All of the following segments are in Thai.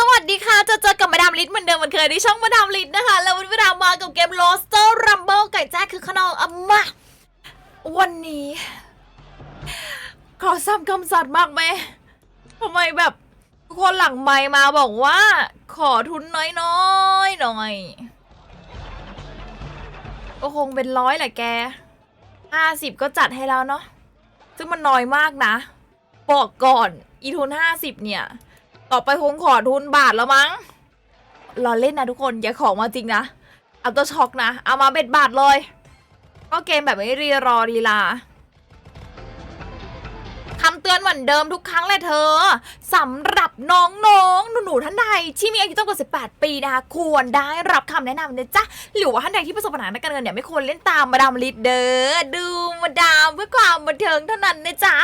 สวัสดีค่ะ จะเจอกับมาดามลิศเหมือนเดิมเหมือนเคยในช่องมาดามลิศนะคะ แล้ววันนี้มาดามมากับเกม Loster Rumble ไก่แจ้คือขนองอัมมาวันนี้ ขอซ้ำคำสัตย์มากไหมทำไมแบบทุกคนหลังไมมาบอกว่า ขอทุนน้อยๆหน่อยก็คงเป็นร้อยแหละแกห้าสิบก็จัดให้แล้วเนาะซึ่งมันน้อยมากนะ บอกก่อน อีทุนห้าสิบเนี่ย ต่อไปคงขอทุนบาทแล้วมั้งรอเล่นนะทุกคนอย่าของมาจริงนะเอาตัวช็อกนะ เอามาเบ็ดบาทเลย ก็เกมแบบไม่รีรอรีลาคำเตือนเหมือนเดิมทุกครั้งเลยเธอสำหรับน้องๆ หนูๆ ท่านใดที่มีอายุต่ำกว่า 18 ปีนะคะควรได้รับคำแนะนำนะจ๊ะ หรือว่าท่านใดที่ประสบปัญหาในการเงินเนี่ยไม่ควรเล่นตามมาดามลิดเดอร์ดูมาดามเพื่อความบันเทิงเท่านั้นนะจ๊ะ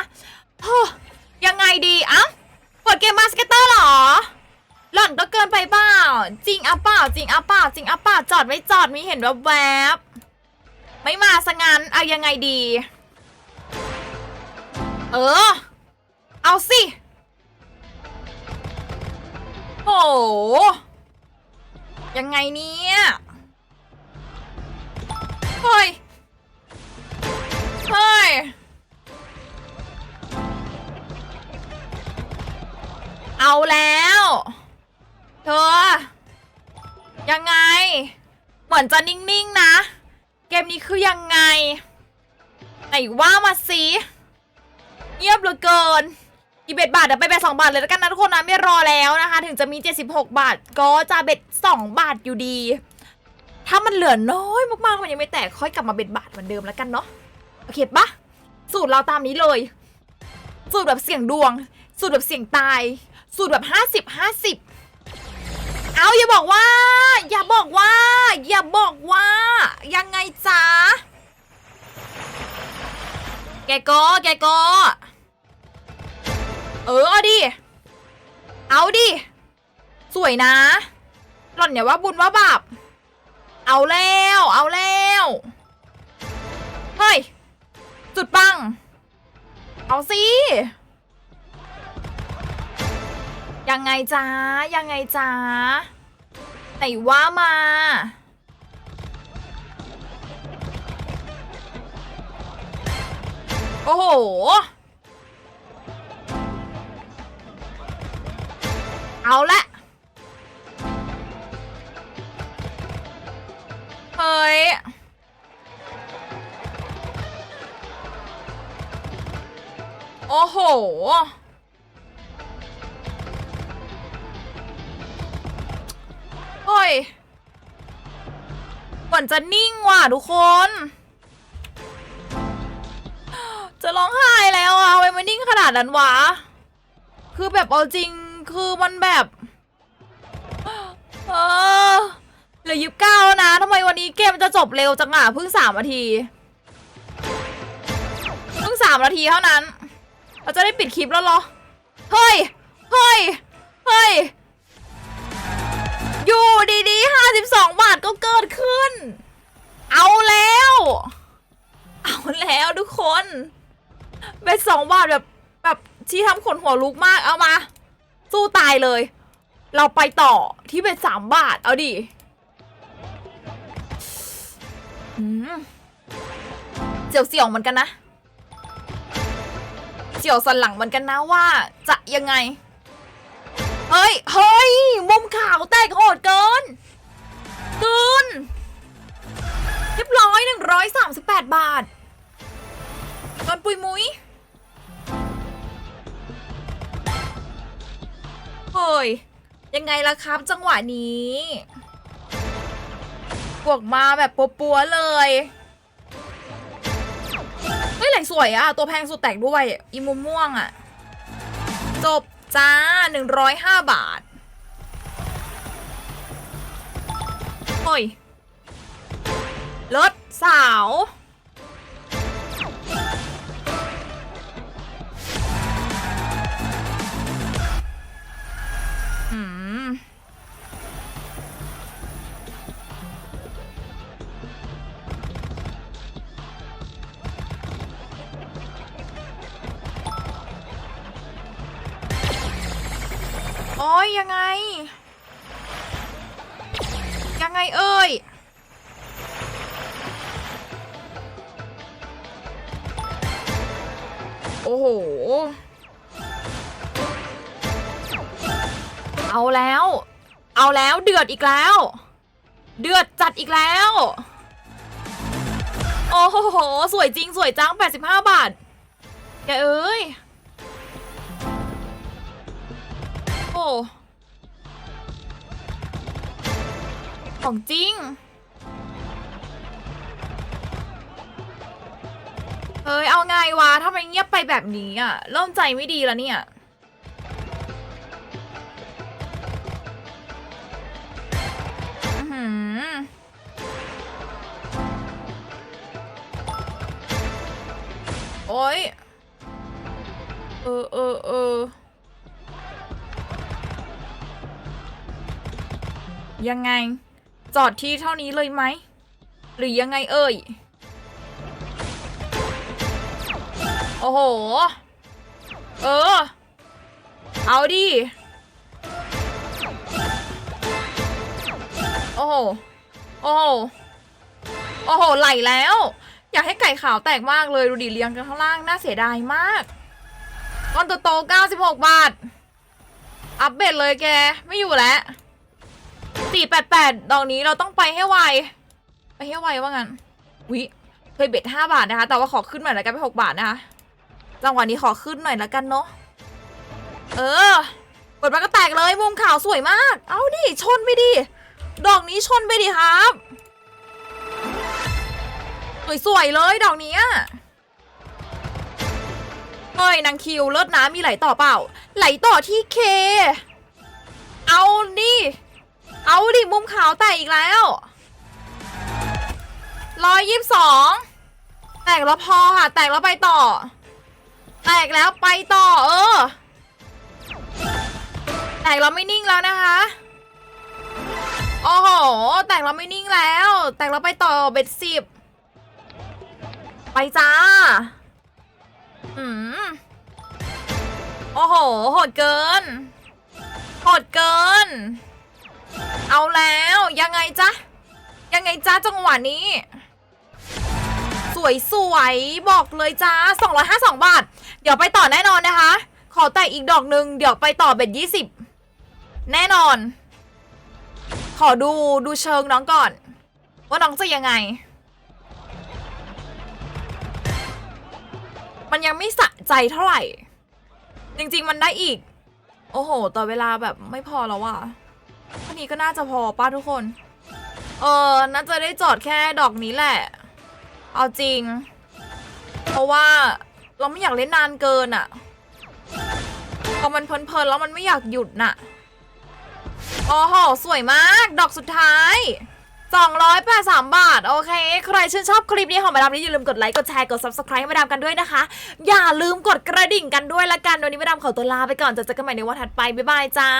โอ้ยังไงดีอ้า เปิดเกมมาสเก็ตเตอร์เหรอ หล่อนก็เกินไปเปล่า จริงอะเปล่า จริงอะเปล่า จริงอะเปล่า จอดไม่จอดมีเห็นแวบๆไม่มาซะงั้นเอายังไงดี เออ เอาสิ โห ยังไงเนี่ย มือนจะนิ่ง ๆ นะ เกมนี้คือยังไง ไหนว่ามาสิเงียบเหลือเกินอีเบ็ดบาทเดี๋ยวไปเบ็ดสองบาทเลยแล้วกันนะทุกคนนะไม่รอแล้วนะคะ ถึงจะมี 76 บาท ก็จะเบ็ดสองบาทอยู่ดี ถ้ามันเหลือน้อยมากๆมันยังไม่แตกค่อยกลับมาเบ็ดบาทเหมือนเดิมแล้วกันเนาะโอเคปะสูตรเราตามนี้เลย สูตรแบบเสี่ยงดวง สูตรแบบเสี่ยงตาย สูตรแบบห้าสิบห้าสิบ เอาอย่าบอกว่า อย่าบอกว่า อย่าบอกว่า ยังไงจ๊ะแกก็แกก็เออเอาดิ เอาดิ สวยนะ หล่อนอย่าว่าบุญว่าบาปเอาแล้ว เอาแล้วเฮ้ยจุดปัง เอาสิ ยังไงจ้ายังไงจ้าไหนว่ามา โอ้โห เอาละเฮ้ยโอ้โห ยเหมือนจะนิ่งว่ะทุกคน จะร้องไห้แล้วอะทำไมมันนิ่งขนาดนั้นวะ คือแบบเอาจริงคือมันแบบ เออเหลือยิบเก้าแล้วนะทำไมวันนี้เกมจะจบเร็วจังอะเพิ่งสามนาทีเพิ่งสามนาทีเท่านั้น เราจะได้ปิดคลิปแล้วเหรอ เฮ้ย เฮ้ย เฮ้ย อยู่ดีๆห้าสิบสองบาทก็เกิดขึ้น เอาแล้ว เอาแล้วทุกคนเป็นสองบาทแบบแบบที่ทำขนหัวลุกมากเอามา สู้ตายเลย เราไปต่อที่เป็นสามบาท เอาดิเสียวเสียวเหมือนกันนะ เสียวสันหลังเหมือนกันนะว่าจะยังไงาวแตกโหดเกินเกินเรียบร้อยหนึ่งร้อยสามสิบแปดบาทเกินปุยมุ้ยเฮ้ย ยังไงล่ะครับจังหวะนี้บวกมาแบบปัวๆเลย เฮ้ยไหล่งสวยอะตัวแพงสุดแตกด้วย อีมุมม่วงอะจบจ้า 105 บาท โอ้ยรถสาว อืม โอ้ยยังยังไงยังไง เอ่ยโอ้โห เอาแล้ว เอาแล้วเดือดอีกแล้ว เดือดจัดอีกแล้ว โอ้โห สวยจริง สวยจัง 85 บาท แกเอ้ย โอ้ ของจริง เฮ้ย เอาไงวะทำไมเงียบไปแบบนี้อะ เริ่มใจไม่ดีแล้วเนี่ย อื้อหือโอ้ย เออเออเออ ยังไง จอดที่เท่านี้เลยไหม หรือยังไงเอ่ย โอ้โห เออ เอาดิ โอ้โห โอ้โห โอ้โห ไหลแล้ว อยากให้ไก่ขาวแตกมากเลยดูดิเลี้ยงกันข้างล่าง น่าเสียดายมากก้อนโตๆ96 บาท อัปเดตเลยแก ไม่อยู่แล้ว 488ดอกนี้เราต้องไปให้ไว ไปให้ไวว่างั้นวิเคยเบ็ด5บาทนะคะ แต่ว่าขอขึ้นหน่อยแล้วกันไป6บาทนะคะจังหวะนี้ขอขึ้นหน่อยแล้วกันเนาะเออกดมาก็แตกเลยมุมขาวสวยมาก เอาดิชนไปดิดอกนี้ชนไปดิครับสวยๆเลยดอกนี้เฮ้ยนางคิวเลิศน้ำมีไหลต่อเปล่า ไหลต่อที่เค เอาดิ เอาดิมุมขาวแตกอีกแล้วร้อยยี่สิบสองแตกแล้วพอค่ะ แตกแล้วไปต่อ แตกแล้วไปต่อ เออ แตกแล้วไม่นิ่งแล้วนะคะโอ้โห แตกแล้วไม่นิ่งแล้ว แตกแล้วไปต่อเบ็ดสิบไปจ้า อืมโอ้โหโหดเกินโหดเกิน เอาแล้วยังไงจ๊ะ ยังไงจ๊ะจังหวะนี้ สวยสวยบอกเลยจ้า 252 บาท เดี๋ยวไปต่อแน่นอนนะคะ ขอแต่อีกดอกหนึ่งเดี๋ยวไปต่อเบ็ด20 แน่นอน ขอดูดูเชิงน้องก่อน ว่าน้องจะยังไง มันยังไม่สะใจเท่าไหร่ จริง ๆ มันได้อีก โอ้โห ต่อเวลาแบบไม่พอแล้วว่ะ ท่านี้ก็น่าจะพอป้าทุกคน เออน่าจะได้จอดแค่ดอกนี้แหละ เอาจริง เพราะว่าเราไม่อยากเล่นนานเกินอะ่ะพอมันเพลินๆแล้วมันไม่อยากหยุดน่ะโอ้โหสวยมาก ดอกสุดท้าย283 บาท โอเค ใครชื่นชอบคลิปนี้ของมาดามนี้อย่าลืมกดไลค์ กดแชร์ กด subscribe ให้มาดามกันด้วยนะคะ อย่าลืมกดกระดิ่งกันด้วยละกัน วันนี้มาดามขอตัวลาไปก่อนจะเจอกันใหม่ในวันถัดไป บ๊ายบายจ้า